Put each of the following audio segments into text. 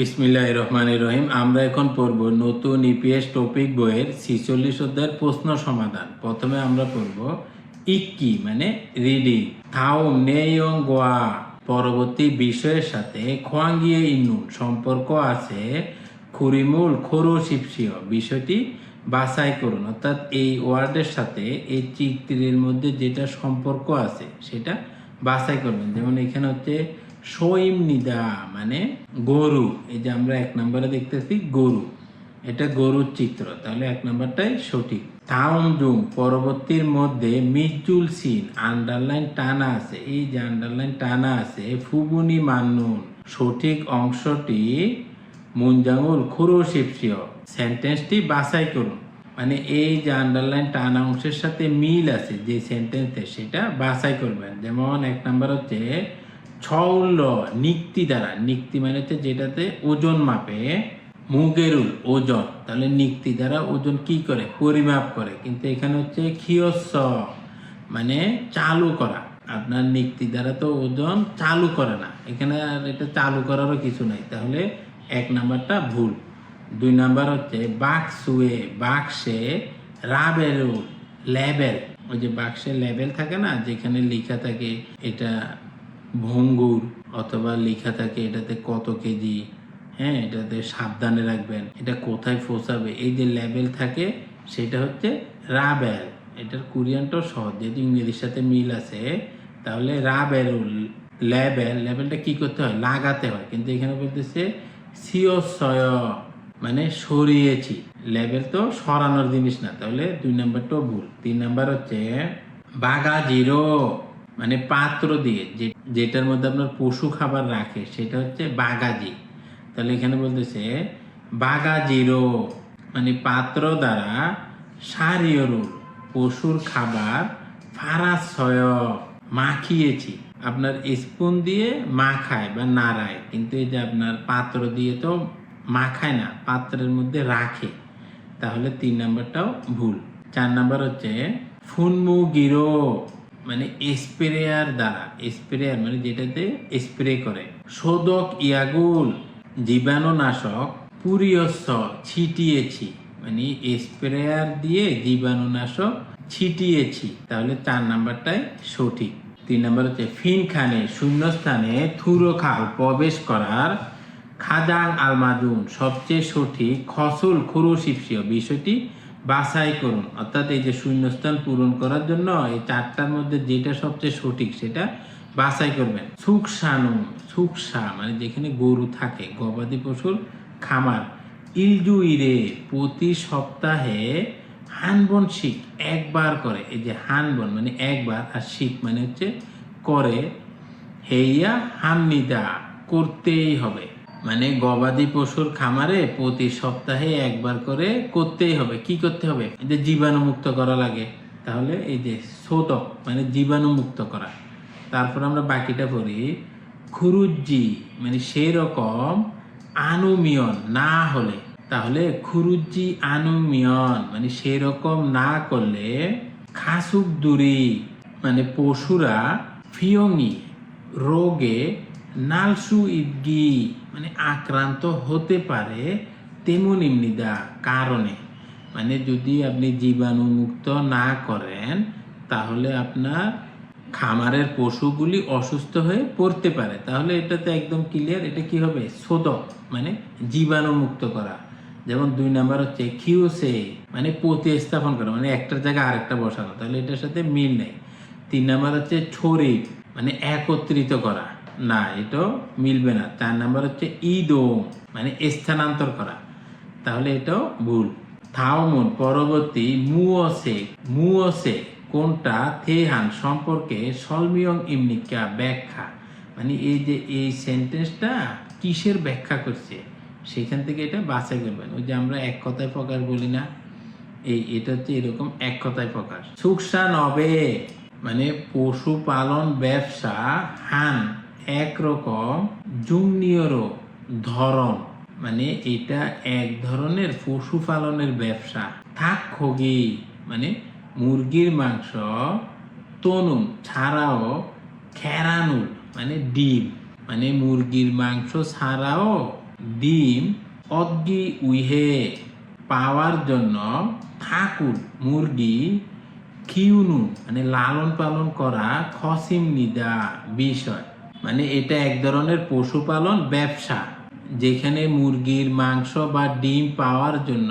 বিসমিল্লাহ রহমান রহিম আমরা এখন পড়ব নতুন ইপিএস টপিক বইয়ের ছিচল্লিশ অধ্যায়ের প্রশ্ন সমাধান। প্রথমে আমরা পড়ব ইক্কি মানে রিডিং। থাউম নেয়ং গোয়া। পরবর্তী বিষয়ের সাথে খোয়াঙ্গিয়ে ইন্নুন সম্পর্ক আছে খুরিমুল খোরো শিপসিও বিষয়টি বাছাই করুন। অর্থাৎ এই ওয়ার্ডের সাথে এই চিত্রের মধ্যে যেটা সম্পর্ক আছে, সেটা বাছাই করবেন। যেমন এখানে হচ্ছে সইম নিদা মানে গরু। এই যে আমরা এক নম্বরে দেখতেছি গরু। এটা গরুর চিত্র, তাহলে এক নম্বরটাই সঠিক। থাউম জুম পরবর্তীর মধ্যে মিজুল সিন আন্ডারলাইন টানা আছে। এই যে আন্ডারলাইন টানা আছে, ফুগুনি মান্নুন। সঠিক অংশটি মুঞ্জাঙ্গুল খুরো শিপসিও সেন্টেন্সটি বাছাই করুন। মানে এই যে আন্ডারলাইন টানা অংশের সাথে মিল আছে যে সেন্টেন্সে সেটা বাছাই করবেন। যেমন এক নাম্বার হচ্ছে ছৌল নিক্তি দ্বারা, নিক্তি মানে হচ্ছে যেটাতে ওজন মাপে মুগেরুল ওজন, তাহলে নিক্তি দ্বারা ওজন কি করে? পরিমাপ করে। কিন্তু এখানে হচ্ছে খিয়স মানে চালু করা। আপনার নিক্তি দ্বারা তো ওজন চালু করে না। এখানে আর এটা চালু করারও কিছু নাই। তাহলে এক নাম্বারটা ভুল। দুই নাম্বার হচ্ছে বাক্সুয়ে, বাক্সে রাবেরুল লেবেল। ওই যে বাক্সে লেবেল থাকে না, যেখানে লেখা থাকে এটা ভঙ্গুর অথবা লেখা থাকে এটাতে কত কেজি হ্যাঁ এটাতে সাবধানে রাখবেন। এটা কোথায় ফোসাবে? এই যে লেবেল থাকে, সেটা হচ্ছে রাবেল এটার কোরিয়ানটাও সহজ, যেহেতু ইংরেজির সাথে মিল আছে, তাহলে রাবেল লেবেল লেবেলটা কি করতে হয়? লাগাতে হয়। কিন্তু এখানে বলতেছে মানে সরিয়েছি। লেবেল তো সরানোর জিনিস না, তাহলে দুই নাম্বারটাও ভুল। তিন নাম্বার হচ্ছে বাগা জিরো। মানে পাত্র দিয়ে যে, যেটার মধ্যে আপনার পশু খাবার রাখে, সেটা হচ্ছে বাগাজি। তাহলে এখানে বলতেছে, বাগাজিরো মানে পাত্র দ্বারা সারিয়রুল পশুর খাবার ফারাসয় মাখিয়েছি। আপনার স্পুন দিয়ে মাখায় বা নাড়ায়, কিন্তু এই যে আপনার পাত্র দিয়ে তো মাখায় না, পাত্রের মধ্যে রাখে, তাহলে তিন নাম্বারটাও ভুল। চার নাম্বার হচ্ছে ফুনমু গিরো মানে স্প্রেয়ার দ্বারা, স্প্রেয়ার মানে যেটাতে স্প্রে করে। শোধক ইয়াগুল, জীবাণুনাশক পুরিয়স ছিটিয়েছি। মানে স্প্রেয়ার দিয়ে জীবাণুনাশক ছিটিয়েছি। তাহলে চার নাম্বারটাই সঠিক। তিন নাম্বার হচ্ছে ফিনখানে, শূন্যস্থানে থুরো খাল প্রবেশ করার খাজাং আলমাদুন। সবচেয়ে সঠিক খসুল খুরুশিপসীয় বিষয়টি বাছাই করুন। অর্থাৎ এই যে শূন্যস্থান পূরণ করার জন্য এই চারটার মধ্যে যেটা সবচেয়ে সঠিক সেটা বাছাই করবেন। সুকসানু, সুকসা মানে যেখানে গরু থাকে, গবাদি পশুর খামার। ইলজু ইরে প্রতি সপ্তাহে হানবন শিখ একবার করে। এই যে হানবন মানে একবার আর শিখ মানে হচ্ছে করে, হেইয়া হামনিদা করতেই হবে। মানে গবাদি পশুর খামারে প্রতি সপ্তাহে একবার করে করতেই হবে। কি করতে হবে? যে জীবাণুমুক্ত করা লাগে, তাহলে এই যে শোধক মানে জীবাণুমুক্ত করা। তারপর আমরা বাকিটা পড়ি। খুরুজ্জি মানে সেই রকম আনুমিয়ন না হলে, তাহলে খুরুজ্জি আনুমিয়ন মানে সেই রকম না করলে খাসুক দূরি মানে পশুরা ফিয়ঙ্গি রোগে নালসু ইদগি মানে আক্রান্ত হতে পারে তেমন এমনিদা কারণে। মানে যদি আপনি জীবাণুমুক্ত না করেন, তাহলে আপনার খামারের পশুগুলি অসুস্থ হয়ে পড়তে পারে। তাহলে এটাতে একদম ক্লিয়ার এটা কি হবে? শোধক মানে জীবাণুমুক্ত করা। যেমন দুই নাম্বার হচ্ছে কিউসে মানে প্রতিস্থাপন করা মানে একটার জায়গায় আরেকটা বসানো। তাহলে এটার সাথে মিল নেই। তিন নাম্বার হচ্ছে ছড়ি মানে একত্রিত করা। না, এটাও মিলবে না। চার নাম্বার হচ্ছে ইদো মানে স্থানান্তর করা। তাহলে এটাও ভুল। থাওমন পরবর্তী মুওসে মুওসে কোনটা? থেহান, সম্পর্কে সলমিয়ং ইমনিকা ব্যাখ্যা। মানে এই যে এই সেন্টেন্সটা কিসের ব্যাখ্যা করছে? সেখান থেকে এটা বাছাই করবেন। ওই যে আমরা এক কথায় প্রকাশ বলি না, এই এটা হচ্ছে এরকম এক কথায় প্রকাশ। সুকসা নবে মানে পশুপালন ব্যবসা হান। একরকম জুমনিয়রও ধরন। মানে এটা এক ধরনের পশুপালনের ব্যবসা। থাক খগি মানে মুরগির মাংস তনুন ছাড়াও খেরানুল মানে ডিম। মানে মুরগির মাংস ছাড়াও ডিম অদ্গি উইহে পাওয়ার জন্য ঠাকুর, মুরগি কিউনু মানে লালন পালন করা খসিম নিদা বিষয়। মানে এটা এক ধরনের পশুপালন ব্যবসা, যেখানে মুরগির মাংস বা ডিম পাওয়ার জন্য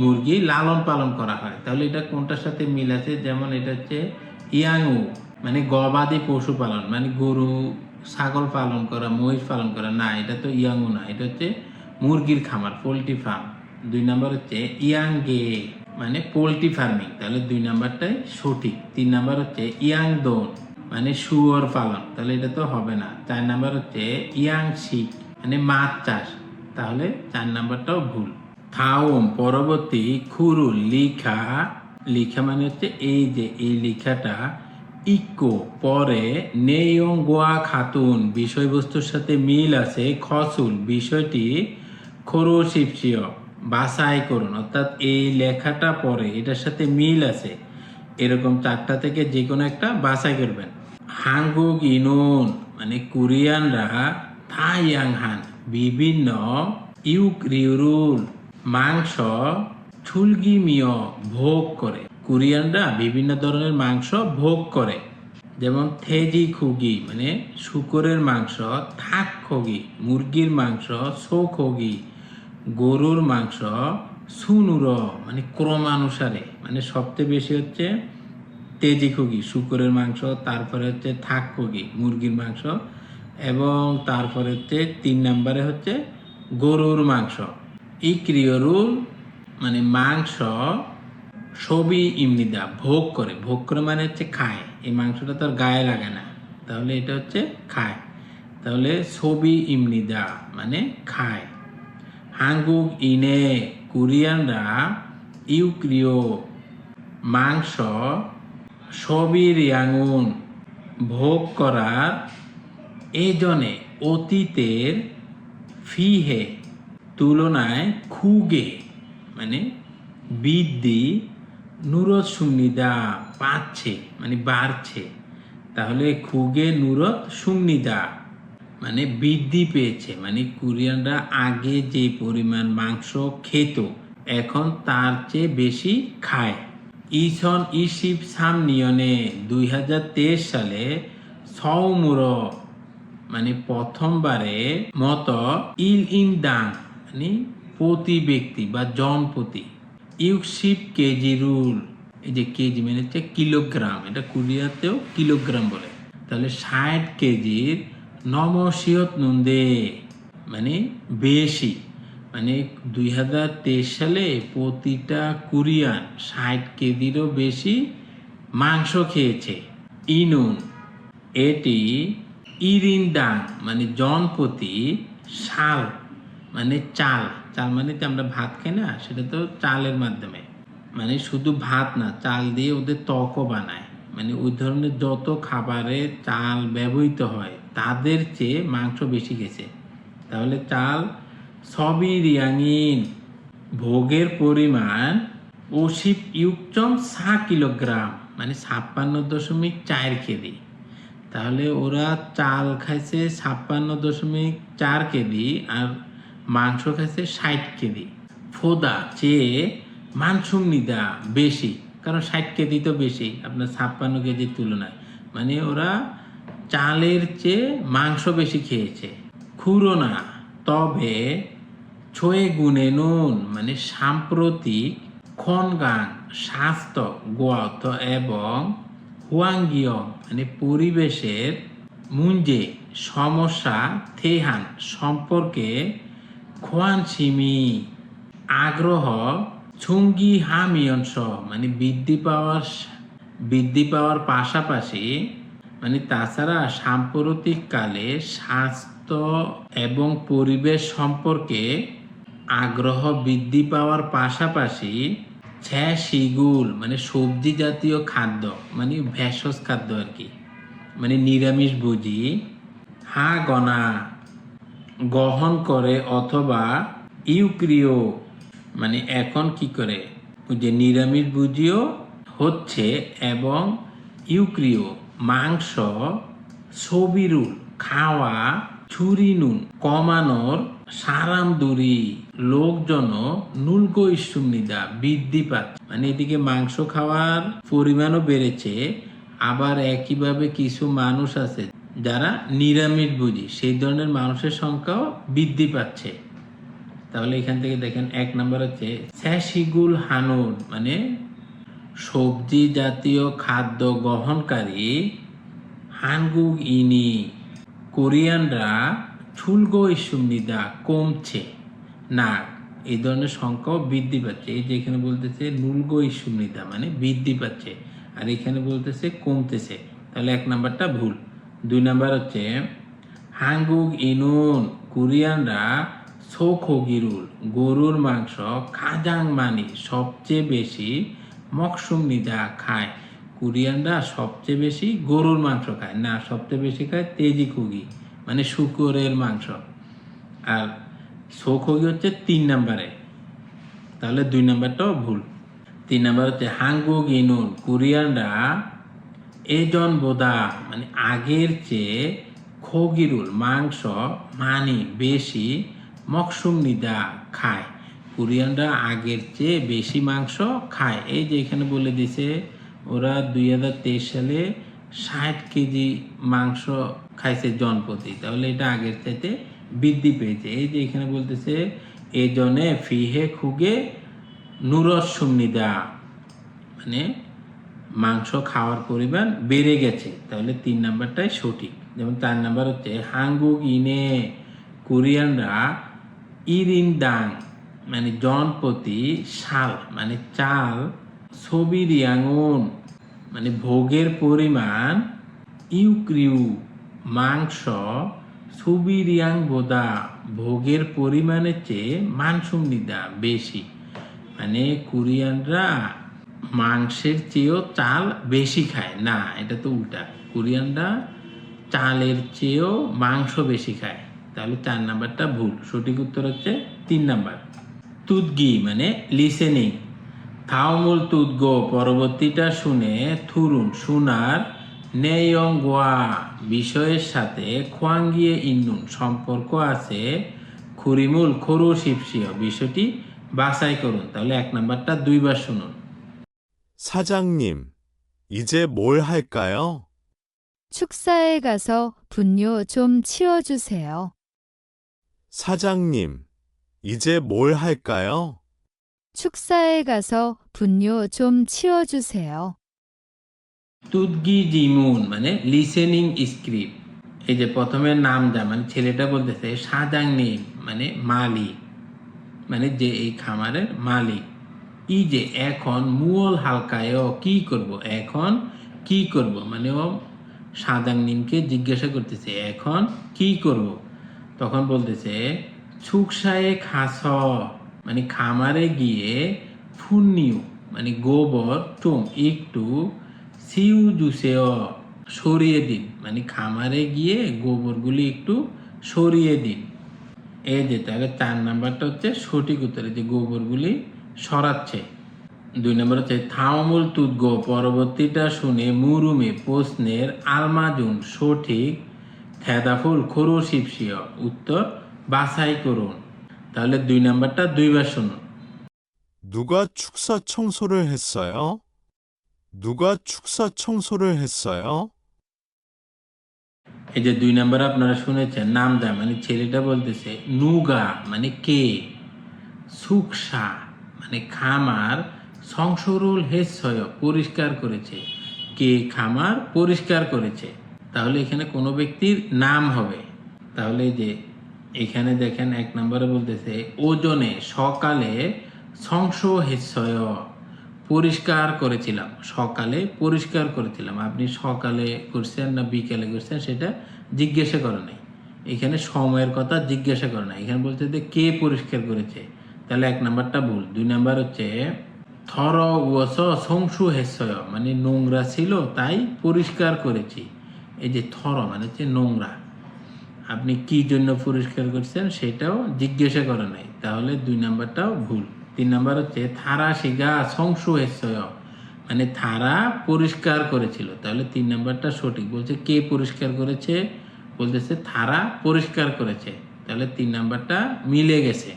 মুরগি লালন পালন করা হয়। তাহলে এটা কোনটার সাথে মিল আছে? যেমন এটা হচ্ছে ইয়াংউ মানে গবাদি পশুপালন মানে গরু, ছাগল পালন করা, মহিষ পালন করা। না, এটা তো ইয়াংউ না, এটা হচ্ছে মুরগির খামার, পোলট্রি ফার্ম। দুই নাম্বার হচ্ছে ইয়াংগে মানে পোলট্রি ফার্মিং। তাহলে দুই নাম্বারটাই সঠিক। তিন নাম্বার হচ্ছে ইয়াংদোন। মানে শুয়োর পালন, তাহলে এটা তো হবে না। চার নাম্বার হচ্ছে ইয়াং শিক মানে মাছ চাষ, তাহলে চার নাম্বারটাও ভুল। থাওম, পরবর্তী খুরুল লিখা লিখা মানে হচ্ছে এই যে, এই লেখাটা ইকো, পরে নেয়ং গোয়া খাতুন, বিষয়বস্তুর সাথে মিল আছে খসুল, বিষয়টি খরুশিপসিয় বাছাই করুন, অর্থাৎ এই লেখাটা পরে এটার সাথে মিল আছে। এরকম চারটা থেকে যে কোনো একটা বাছাই করবেন। হাঙ্গুক ইনুন মানে কোরিয়ানরা থাইয়াং হান বিভিন্ন ইউক রিউরুল মাংস ছুলগিমিয় ভোগ করে কোরিয়ানরা বিভিন্ন ধরনের মাংস ভোগ করে যেমন থেজি খুগি মানে শুকরের মাংস থাক খগি মুরগির মাংস সো খগি গরুর মাংস সুনুর মানে ক্রমানুসারে মানে সবচেয়ে বেশি হচ্ছে তেজি খুগি, শুকরের মাংস, তারপরে হচ্ছে থাক খুগি, মুরগির মাংস এবং তারপরে হচ্ছে তিন নম্বরে হচ্ছে গরুর মাংস। ইক্রিয়রুল মানে মাংস সবই ইমনিদা ভোগ করে। ভোগ করে মানে হচ্ছে খায়। এই মাংসটা তো আর গায়ে লাগে না। তাহলে এটা হচ্ছে খায়। তাহলে ছবি ইমনিদা মানে খায়। হাঙ্গুক ইনে, কোরিয়ানরা ইউক্রিয় মাংস সবই রিয়াঙ্গুন ভোগ করার এজনে অতীতের ফিহে তুলনায় খুগে মানে বৃদ্ধি নুরত সুন্নিদা পাচ্ছে মানে বাড়ছে। তাহলে খুগে নুরত সুন্নিদা মানে বৃদ্ধি পেয়েছে মানে কোরিয়ানরা আগে যে পরিমাণ মাংস খেত, এখন তার চেয়ে বেশি খায়। ইসন ইসিপ সামনিয়নে দুই হাজার তেইশ সালে সৌমুর মানে প্রথমবারে মতো ইল ইন দাং মানে প্রতি ব্যক্তি বা জনপ্রতি ইউকশিপ কেজি রুল এই যে কেজি মানে হচ্ছে কিলোগ্রাম, এটা কোরিয়াতেও কিলোগ্রাম বলে। তাহলে ষাট কেজির নমসিয়ত নন্দে মানে বেশি। মানে দুই হাজার তেইশ সালে প্রতিটা কোরিয়ান ষাট কেজিরও বেশি মাংস খেয়েছে। ইনুন, এটি ইরিন ইরিনদাং মানে জনপ্রতি শাল মানে চাল। চাল মানে যে আমরা ভাত খাই না, সেটা তো চালের মাধ্যমে। মানে শুধু ভাত না, চাল দিয়ে ওদের ত্বকও বানায়। মানে ওই ধরনের যত খাবারে চাল ব্যবহৃত হয়, তাদের চেয়ে মাংস বেশি গেছে তাহলে চাল সবই রিয়াঙিন ভোগের পরিমাণ ওশিপ ইউকচম সা কিলোগ্রাম মানে ছাপ্পান্ন দশমিক চার কেজি। তাহলে ওরা চাল খাইছে ছাপ্পান্ন দশমিক চার কেজি আর মাংস খাইছে ষাট কেজি। ফোদা চেয়ে মানসুম নিদা বেশি, কারণ ষাট কেজি তো বেশি, আপনার ছাপ্পান্ন কেজির তুলনায়। মানে ওরা চালের চেয়ে মাংস বেশি খেয়েছে। খুরো না তবে ছয়ে গুণে নুন মানে সাম্প্রতিক খনগান স্বাস্থ্য, গোয়াত এবং হুয়াঙ্গিয় মানে পরিবেশের মুঞ্জে সমস্যা, থেহান সম্পর্কে খোয়ান সিমি আগ্রহ, ছুঙ্গি হামিয়ংস মানে বৃদ্ধি পাওয়ার বৃদ্ধি পাওয়ার পাশাপাশি মানে তাছাড়া সাম্প্রতিককালে স্বাস্থ্য এবং পরিবেশ সম্পর্কে আগ্রহ বৃদ্ধি পাওয়ার পাশাপাশি ছ্যা শিগুল মানে সবজি জাতীয় খাদ্য মানে ভেষজ খাদ্য আর কি মানে নিরামিষ ভোজি হা গনা গ্রহণ করে অথবা ইউক্রিয় মানে এখন কি করে যে নিরামিষ ভুজিও হচ্ছে এবং ইউক্রিয় মাংস সবিরুল খাওয়া ছুরি নুন, কমানোর সারাম দূরি লোকজন নুল্ক ইসুমনিদা বৃদ্ধি পাচ্ছে। মানে এদিকে মাংস খাওয়ার পরিমাণও বেড়েছে, আবার একইভাবে কিছু মানুষ আছে যারা নিরামিষ বুঝি, সেই ধরনের মানুষের সংখ্যাও বৃদ্ধি পাচ্ছে। তাহলে এখান থেকে দেখেন, এক নম্বর হচ্ছে স্যাশিগুল হানুন মানে সবজি জাতীয় খাদ্য গ্রহণকারী হানগুগ ইনি। কোরিয়ানরা শুল্ক ইসুমনিদা কমছে। না, এই ধরনের সংখ্যাও বৃদ্ধি পাচ্ছে। এই যে এখানে বলতেছে নুলগ ইসুমনিদা মানে বৃদ্ধি পাচ্ছে, আর এখানে বলতেছে কমতেছে। তাহলে এক নাম্বারটা ভুল। দুই নাম্বার হচ্ছে, হাঙ্গুক ইনুন, কোরিয়ানরা সোখগিরুল, গরুর মাংস, খাজাং মানি সবচেয়ে বেশি মকসুম নিদা খায়। কোরিয়ানরা সবচেয়ে বেশি গরুর মাংস খায়, না, সবচেয়ে বেশি খায় তেজি খুগি মানে শুকরের মাংস। আর সোখগি হচ্ছে তিন নাম্বারে, তাহলে দুই নাম্বারটাও ভুল। তিন নাম্বার হচ্ছে হাঙ্গুগ ইনুন কোরিয়ানরা এজন বোদা মানে আগের চেয়ে খগিরুল মাংস মানি বেশি মকসুম নিদা খায়। কোরিয়ানরা আগের চেয়ে বেশি মাংস খায়। এই যে এখানে বলে দিছে ওরা দুই হাজার তেইশ সালে ষাট কেজি মাংস খাইছে জনপ্রতি। তাহলে এটা আগের চাইতে বৃদ্ধি পেয়েছে। এই যে এখানে বলতেছে এজনে ফিহে খুগে নুরস সুমনিদা মানে মাংস খাওয়ার পরিমাণ বেড়ে গেছে। তাহলে তিন নাম্বারটাই সঠিক। যেমন চার নাম্বার হচ্ছে হাঙ্গুগ ইনে কোরিয়ানরা ইরিন দাং মানে জনপ্রতি শাল মানে চাল ছবি রিয়াঙ্গুন মানে ভোগের পরিমাণ ইউক্রিউ, মাংস, ছবি রিয়াং বোদা, ভোগের পরিমাণের চেয়ে মানসুমনিদা বেশি। মানে কোরিয়ানরা মাংসের চেয়েও চাল বেশি খায়। না, এটা তো উল্টা। কোরিয়ানরা চালের চেয়েও মাংস বেশি খায়। তাহলে চার নাম্বারটা ভুল। সঠিক উত্তর হচ্ছে তিন নাম্বার। তুদগি মানে লিসেনিং থাওমুল তুদগো পরবর্তীটা শুনে থুরুন শোনার নেয়ং গোয়া বিষয়ের সাথে খোয়াঙ্গিয়ে ইন্নুন সম্পর্ক আছে খুরিমুল খরু শিবসিয় বিষয়টি বাছাই করুন তাহলে এক নাম্বারটা দুইবার শুনুন 사장님, 이제 뭘 할까요? 축사에 가서 분뇨 좀 치워주세요. 사장님, 이제 뭘 할까요? 축사에 가서 분뇨 좀 치워주세요. তুদগি জিমুন মানে লিসেনিং স্ক্রিপ্ট এই যে প্রথমে নাম যা মানে ছেলেটা বলতেছে সাজাং নেম মানে মালিক মানে যে এই খামারের মালিক ই যে এখন মুয়ল হালকায় কি করব এখন কি করব মানে ও সাজাং নিমকে জিজ্ঞাসা করতেছে এখন কি করব তখন বলতেছে সুকসায়ে খাস মানে খামারে গিয়ে ফুন্নিউ মানে গোবর চুম একটু সিউ জুসেও সরিয়ে দিন। মানে খামারে গিয়ে গোবরগুলি একটু সরিয়ে দিন। এই যে, তাহলে চার নাম্বারটা হচ্ছে সঠিক উত্তর যে গোবরগুলি সরাচ্ছে। দুই নম্বর হচ্ছে থাওমুল তুদগো পরবর্তীটা শুনে মুরুমে প্রশ্নের আলমাজুন সঠিক খেদাফুল খরু শিবসিয় উত্তর বাছাই করুন। তাহলে দুই নাম্বারটা দুইবার শুনুন 누가 축사 청소를 했어요? 누가 축사 청소를 했어요? এই যে দুই নাম্বার আপনারা শুনেছেন নামদা মানে ছেলেটা বলতেছে নুগা মানে কে সুকসা মানে খামার সংসরুল হেসয় পরিষ্কার করেছে কে খামার পরিষ্কার করেছে তাহলে এখানে কোনো ব্যক্তির নাম হবে তাহলে এই যে এখানে দেখেন এক নম্বরে বলতেছে, ওজনে সকালে সংস পরিষ্কার করেছিলাম। সকালে পরিষ্কার করেছিলাম। আপনি সকালে করছেন না বিকেলে করছেন সেটা জিজ্ঞাসা করে নাই। এখানে সময়ের কথা জিজ্ঞাসা করে না এখানে বলছে যে, কে পরিষ্কার করেছে? তাহলে এক নাম্বারটা ভুল। দুই নাম্বার হচ্ছে, থর ওস সংসু হেসয় মানে নোংরা ছিল, তাই পরিষ্কার করেছি। এই যে থর মানে হচ্ছে নোংরা। আপনি কি জন্য পরিষ্কার করছেন সেটাও জিজ্ঞাসা করে নাই। তাহলে দুই নাম্বারটাও ভুল। তিন নাম্বার হচ্ছে, থারা শিগা হেসয়। মানে থারা পরিষ্কার করেছিল। তাহলে তিন নাম্বারটা সঠিক। বলছে, কে পরিষ্কার করেছে? বলতেছে, থারা পরিষ্কার করেছে। তাহলে তিন নাম্বারটা মিলে গেছে।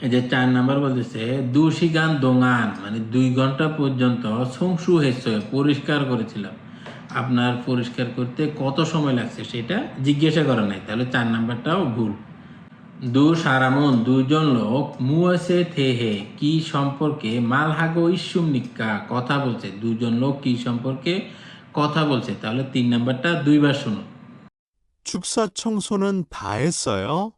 এই যে চার নাম্বার বলতেছে দুশিগান দোঙান। মানে দুই ঘণ্টা পর্যন্ত সংসু হেসে পরিষ্কার করেছিলাম। আপনার পরিষ্কার করতে কত সময় লাগছে সেটা জিজ্ঞাসা করা নাই তাহলে চার নাম্বারটাও ভুল দু সারামন দুজন লোক মুয়েসে থেহে কি সম্পর্কে মালহাগো ইস্যুম নিক্কা কথা বলছে দুজন লোক কি সম্পর্কে কথা বলছে তাহলে তিন নাম্বারটা দুইবার শুনুন 축사 청소는 다 했어요?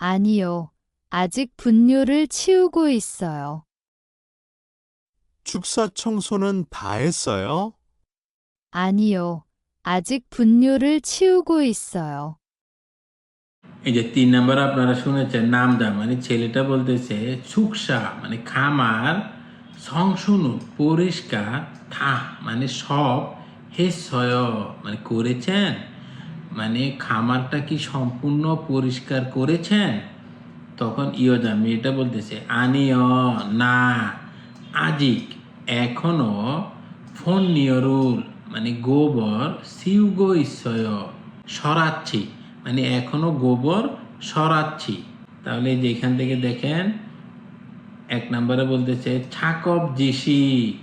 아니요. 아직 분뇨를 치우고 있어요. 축사 청소는 다 했어요? 아니요. 아직 분뇨를 치우고 있어요. এই যে তিন নাম্বার আপনারা শুনেছেন নামদা মানে ছেলেটা বলতেছে সুকসা মানে খামার সংশুনু পরিষ্কার থা মানে সব হে সয় মানে করেছেন মানে খামারটা কি সম্পূর্ণ পরিষ্কার করেছেন তখন ইয়োজা মেয়েটা বলতেছে আনিও না আজিক এখনো ফোন নিয়রুল মানে গোবর সিউগো ঈশ্বয় সরাচ্ছি। মানে এখনও গোবর সরাচ্ছি। তাহলে এই যে এখান থেকে দেখেন, এক নম্বরে বলতেছে ছাকব জিসি।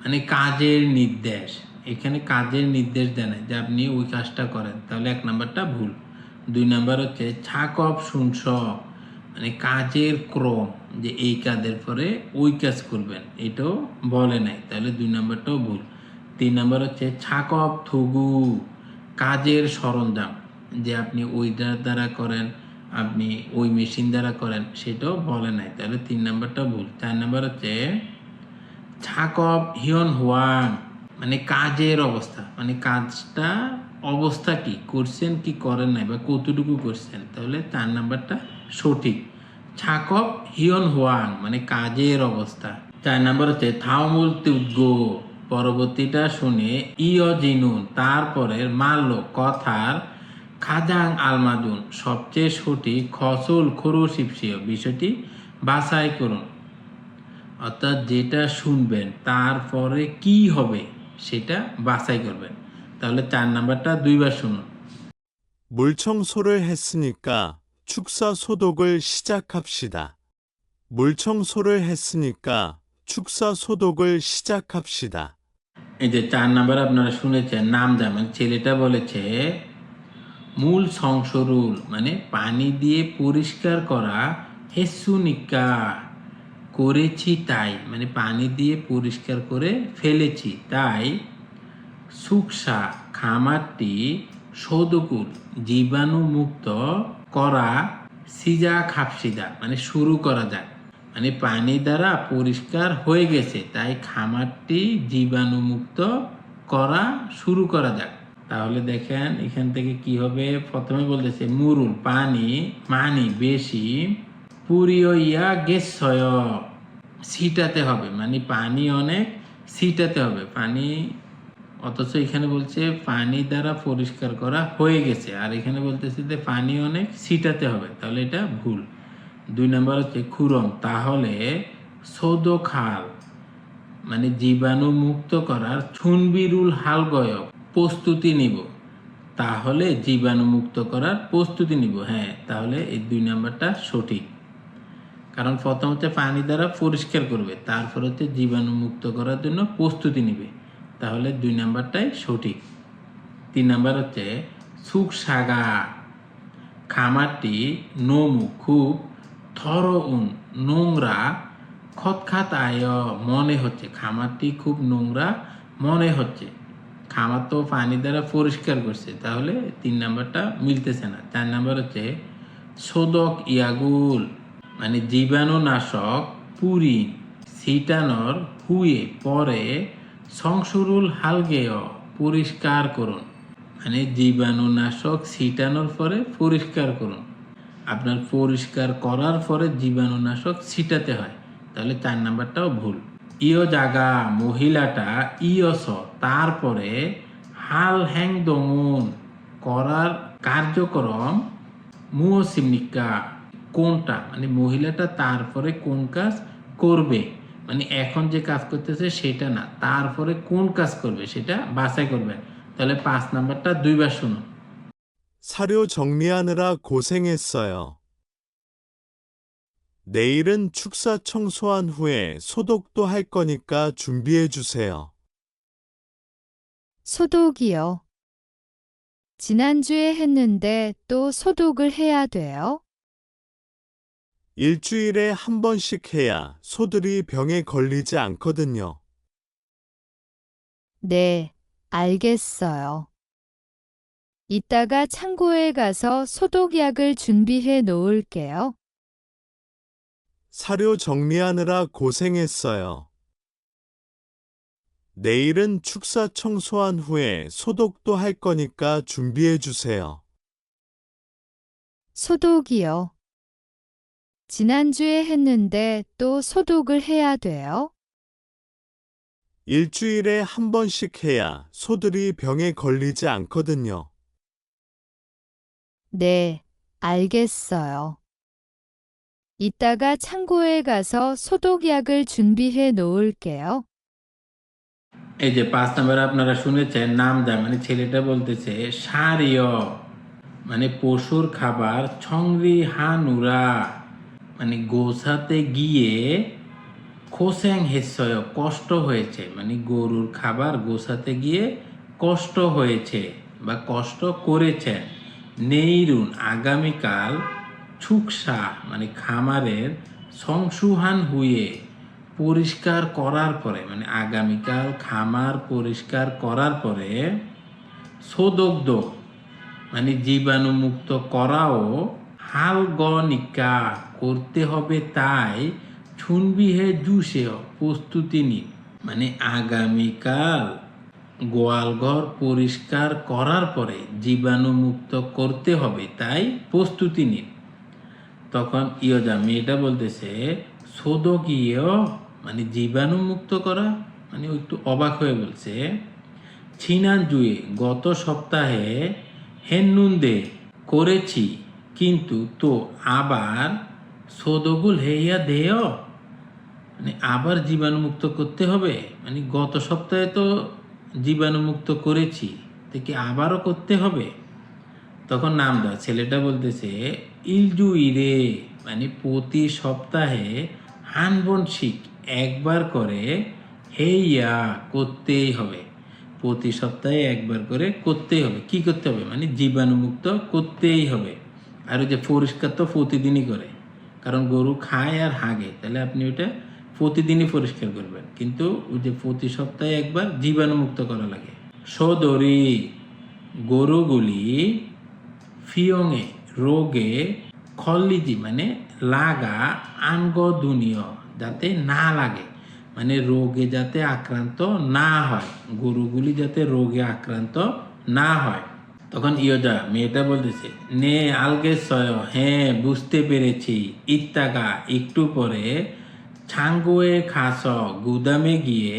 মানে কাজের নির্দেশ। এখানে কাজের নির্দেশ দেয় না, যে আপনি ওই কাজটা করেন। তাহলে এক নাম্বারটা ভুল। দুই নাম্বার হচ্ছে ছাকব শুনছ। মানে কাজের ক্রম, যে এই কাজের পরে ওই কাজ করবেন। এটাও বলে নাই। তাহলে দুই নাম্বারটাও ভুল। তিন নাম্বার হচ্ছে ছাকব থুগু, কাজের সরঞ্জাম যে আপনি ওইটার দ্বারা করেন, আপনি ওই মেশিন দ্বারা করেন, সেটাও বলে নাই। তাহলে তিন নাম্বারটা ভুল। চার নাম্বার হচ্ছে ছাকব হিয়ন হুয়াং মানে কাজের অবস্থা। মানে কাজটা, অবস্থা কি? করছেন কি করেন নাই বা কতটুকু করছেন? তাহলে চার নাম্বারটা সঠিক। ছাকব হিয়ন হুয়াং মানে কাজের অবস্থা। চার নাম্বার হচ্ছে থাউমুল তুদ্গো পরবর্তীটা শুনে ইয় জিনুন তারপরে মাল্য কথার খাজাং আলমাদুন সবচেয়ে সঠিক খসুল খরু শিপসিয় বিষয়টি বাছাই করুন অর্থাৎ যেটা শুনবেন তারপরে কি হবে সেটা বাছাই করবেন তাহলে চার নাম্বারটা দুইবার শুনুন 물 청소를 했으니까 축사 소독을 시작합시다. 물 청소를 했으니까 축사 소독을 시작합시다. এই যে চার নাম্বার আপনারা শুনেছেন, নাম জামেন ছেলেটা বলেছে, মূল সংসরুল মানে পানি দিয়ে পরিষ্কার করা হেসুনিকা করেছি তাই মানে পানি দিয়ে পরিষ্কার করে ফেলেছি তাই, সুকসা, খামারটি সৌদকুল, জীবাণুমুক্ত করা, সিজা খাপসিদা মানে শুরু করা যাক। মানে পানি দ্বারা পরিষ্কার হয়ে গেছে। তাই খামারটি জীবাণুমুক্ত করা শুরু করা যাক। তাহলে দেখেন এখান থেকে কি হবে? প্রথমে বলতেছে, মুরুল, পানি মানি বেশি পুরিয় ইয়া গেছয়, ছিটাতে হবে। মানে পানি অনেক ছিটাতে হবে। পানি, অথচ এখানে বলছে পানি দ্বারা পরিষ্কার করা হয়ে গেছে। আর এখানে বলতেছে যে পানি অনেক ছিটাতে হবে। তাহলে এটা ভুল। দুই নম্বর হচ্ছে খুরম, তাহলে সৌদ খাল মানে জীবাণু মুক্ত করার ছুনবিরুল হালগয় প্রস্তুতি নিব। তাহলে জীবাণু মুক্ত করার প্রস্তুতি নিব। হ্যাঁ তাহলে এই দুই নাম্বারটা সঠিক। কারণ প্রথম হচ্ছে পানি দ্বারা পরিষ্কার করবে, তারপর হচ্ছে জীবাণু মুক্ত করার জন্য প্রস্তুতি নিবে। তাহলে দুই নাম্বারটাই সঠিক। তিন নাম্বার হচ্ছে সুখ সাগা, খামারটি নোমু খুব থর উন নোংরা খতখাত আয় মনে হচ্ছে, খামারটি খুব নোংরা মনে হচ্ছে। খামার তো পানি দ্বারা পরিষ্কার করছে, তাহলে তিন নাম্বারটা মিলতেছে না। চার নাম্বার হচ্ছে সোদক ইয়াগুল মানে জীবাণুনাশক পুরি ছিটানোর হুয়ে পরে সংসুরুল হালগেয় পরিষ্কার করুন। মানে জীবাণুনাশক ছিটানোর পরে পরিষ্কার করুন। আপনার পরিষ্কার করার পরে জীবাণুনাশক ছিটাতে হয়। তাহলে চার নাম্বারটাও ভুল। ইয় জাগা, মহিলাটা ইয়স তারপরে হাল হ্যাং দমন করার কার্যক্রম মুহসিমিকা কোনটা? মানে মহিলাটা তারপরে কোন কাজ করবে? মানে এখন যে কাজ করতেছে সেটা না, তারপরে কোন কাজ করবে সেটা বাছাই করবেন। তাহলে পাঁচ নাম্বারটা দুইবার শুনুন। 사료 정리하느라 고생했어요. 내일은 축사 청소한 후에 소독도 할 거니까 준비해 주세요. 소독이요. 지난주에 했는데 또 소독을 해야 돼요? 일주일에 한 번씩 해야 소들이 병에 걸리지 않거든요. 네, 알겠어요. 이따가 창고에 가서 소독약을 준비해 놓을게요. 사료 정리하느라 고생했어요. 내일은 축사 청소한 후에 소독도 할 거니까 준비해 주세요. 소독이요. 지난주에 했는데 또 소독을 해야 돼요? 일주일에 한 번씩 해야 소들이 병에 걸리지 않거든요. 네, 알겠어요. 이따가 창고에 가서 소독약을 준비해 놓을게요. এই যে পাঁচ নম্বরে আপনারা শুনেছেন নাম দা মানে ছেলেটা বলতেছে সারিয় মানে পশুর খাবার ছংরি হানুরা মানে গোছাতে গিয়ে খোস্যাং হেসয় কষ্ট হয়েছে মানে গরুর খাবার গোছাতে গিয়ে কষ্ট হয়েছে বা কষ্ট করেছেন নেইরুন আগামীকাল ছুকসা মানে খামারের সংসুহান হুয়ে পরিষ্কার করার পরে মানে আগামীকাল খামার পরিষ্কার করার পরে সোদগ্ধ মানে জীবাণুমুক্ত করাও হাল হালগনিকা করতে হবে তাই ছুনবিহে জুসে প্রস্তুতি নিন। মানে আগামীকাল গোয়ালঘর পরিষ্কার করার পরে জীবাণুমুক্ত করতে হবে তাই প্রস্তুতি নিন। তখন ইয়োজা মেয়েটা বলতেছে, সোদকীয় মানে জীবাণু মুক্ত করা? মানে একটু অবাক হয়ে বলছে ছিনান জুয়ে গত সপ্তাহে হেন্নুন্দে করেছি, কিন্তু তো আবার সোদগুল হেইয়া দেয়? মানে আবার জীবাণুমুক্ত করতে হবে? মানে গত সপ্তাহে তো জীবাণুমুক্ত করেছি, তো কি আবারও করতে হবে? তখন নাম দেওয়া ছেলেটা বলতেছে ইলজু ইরে মানে প্রতি সপ্তাহে হানবনশিক একবার করে হেইয়া করতেই হবে। প্রতি সপ্তাহে একবার করে করতেই হবে। কি করতে হবে? মানে জীবাণুমুক্ত করতেই হবে। আর ওই যে পরিষ্কার তো প্রতিদিনই করে। কারণ গরু খায় আর হাগে। তাহলে আপনি ওইটা প্রতিদিনই পরিষ্কার করবেন। কিন্তু ওই যে প্রতি সপ্তাহে একবার জীবাণুমুক্ত করা লাগে। সদরি গরুগুলি ফিয়ঙে, রোগে খল্লিজি মানে লাগা আঙ্গদুনীয় যাতে না লাগে। মানে রোগে যাতে আক্রান্ত না হয়। গরুগুলি যাতে রোগে আক্রান্ত না হয়। তখন ইয়োজা, মেয়েটা বলতেছে, নে আলগে সয় হ্যাঁ বুঝতে পেরেছি। ইত্তাকা একটু পরে ছাঙ্গুয়ে খাস গুদামে গিয়ে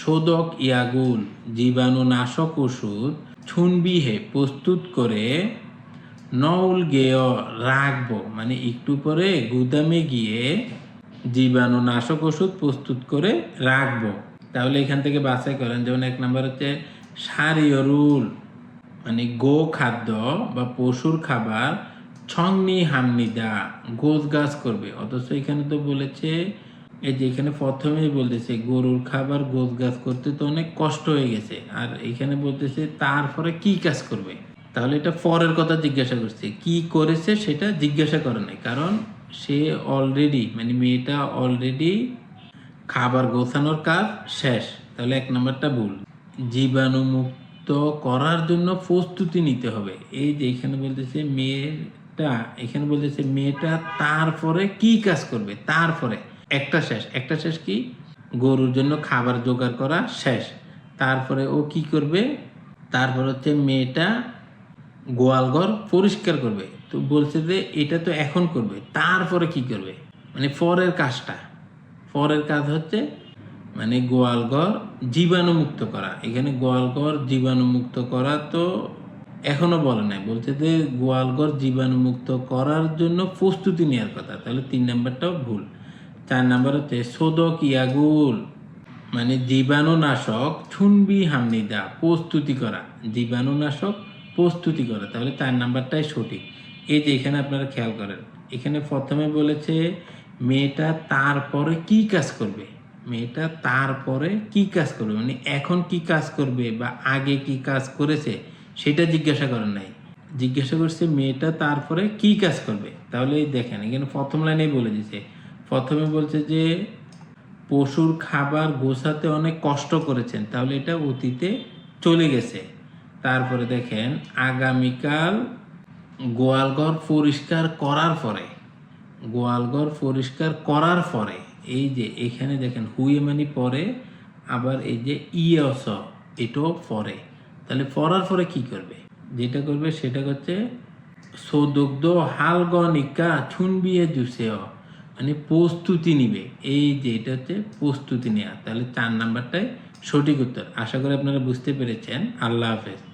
সোদক ইয়াগুল জীবাণুনাশক ওষুধ, ছুনবিহে প্রস্তুত করে নউল গেয় রাখব। মানে একটু পরে গুদামে গিয়ে জীবাণুনাশক ওষুধ প্রস্তুত করে রাখব। তাহলে এখান থেকে বাছাই করেন, যেমন এক নম্বর হচ্ছে সারীয় রুল মানে গো খাদ্য বা পশুর খাবার ছংনি হামনিদা, গোছ গাছ করবে। অথচ এখানে তো বলেছে এই যে এখানে প্রথমেই বলতেছে, গরুর খাবার গোছ গাছ করতে তো অনেক কষ্ট হয়ে গেছে। আর এখানে বলতেছে, তারপরে কি কাজ করবে? তাহলে এটা পরের কথা জিজ্ঞাসা করছে। কি করেছে সেটা জিজ্ঞাসা করে নাই। কারণ সে অলরেডি মানে মেয়েটা অলরেডি খাবার গোছানোর কাজ শেষ। তাহলে এক নম্বরটা ভুল। জীবাণুমুক্ত করার জন্য প্রস্তুতি নিতে হবে। এই যে এখানে বলতেছে, মেয়েটা, এখানে বলতেছে, মেয়েটা তারপরে কি কাজ করবে? তারপরে। একটা শেষ। একটা শেষ কি? গরুর জন্য খাবার জোগাড় করা শেষ। তারপরে ও কি করবে? তারপর হচ্ছে মেয়েটা গোয়ালঘর পরিষ্কার করবে। তো বলছে যে এটা তো এখন করবে। তারপরে কি করবে? মানে পরের কাজটা। পরের কাজ হচ্ছে মানে গোয়ালঘর জীবাণুমুক্ত করা। এখানে গোয়ালঘর জীবাণুমুক্ত করা তো এখনও বলে নাই। বলছে যে গোয়ালঘর জীবাণুমুক্ত করার জন্য প্রস্তুতি নেওয়ার কথা। তাহলে তিন নাম্বারটাও ভুল। চার নাম্বার হচ্ছে সোদক ইয়াগুল মানে জীবাণুনাশক ছুনবি হামনিদা, প্রস্তুতি করা, জীবাণুনাশক প্রস্তুতি করা। তাহলে চার নাম্বারটাই সঠিক। এই যে এখানে আপনারা খেয়াল করেন, এখানে প্রথমে বলেছে মেয়েটা তারপরে কি কাজ করবে? মেয়েটা তারপরে কি কাজ করবে? মানে এখন কি কাজ করবে বা আগে কি কাজ করেছে, সেটা জিজ্ঞাসা করেন নাই। জিজ্ঞাসা করছে, মেয়েটা তারপরে কি কাজ করবে? তাহলে দেখেন, এখানে প্রথম লাইনেই বলে দিছে প্রথমে বলছে যে পশুর খাবার গোছাতে অনেক কষ্ট করেছেন, তাহলে এটা অতীতে চলে গেছে। তারপরে দেখেন, আগামীকাল গোয়ালঘর পরিষ্কার করার পরে, গোয়ালঘর পরিষ্কার করার পরে, এই যে এখানে দেখেন, হুয়ে মানে পরে, আবার এই যে ইয়স এটাও পরে। তাহলে পরার পরে কি করবে? যেটা করবে সেটা হচ্ছে, সদগ্ধ হালগনিকা ছুনবিয়ে জুসেও মানে প্রস্তুতি নিবে। এই যে এটা হচ্ছে প্রস্তুতি নেওয়া তাহলে চার নাম্বারটাই সঠিক উত্তর। আশা করি আপনারা বুঝতে পেরেছেন। আল্লাহ হাফেজ।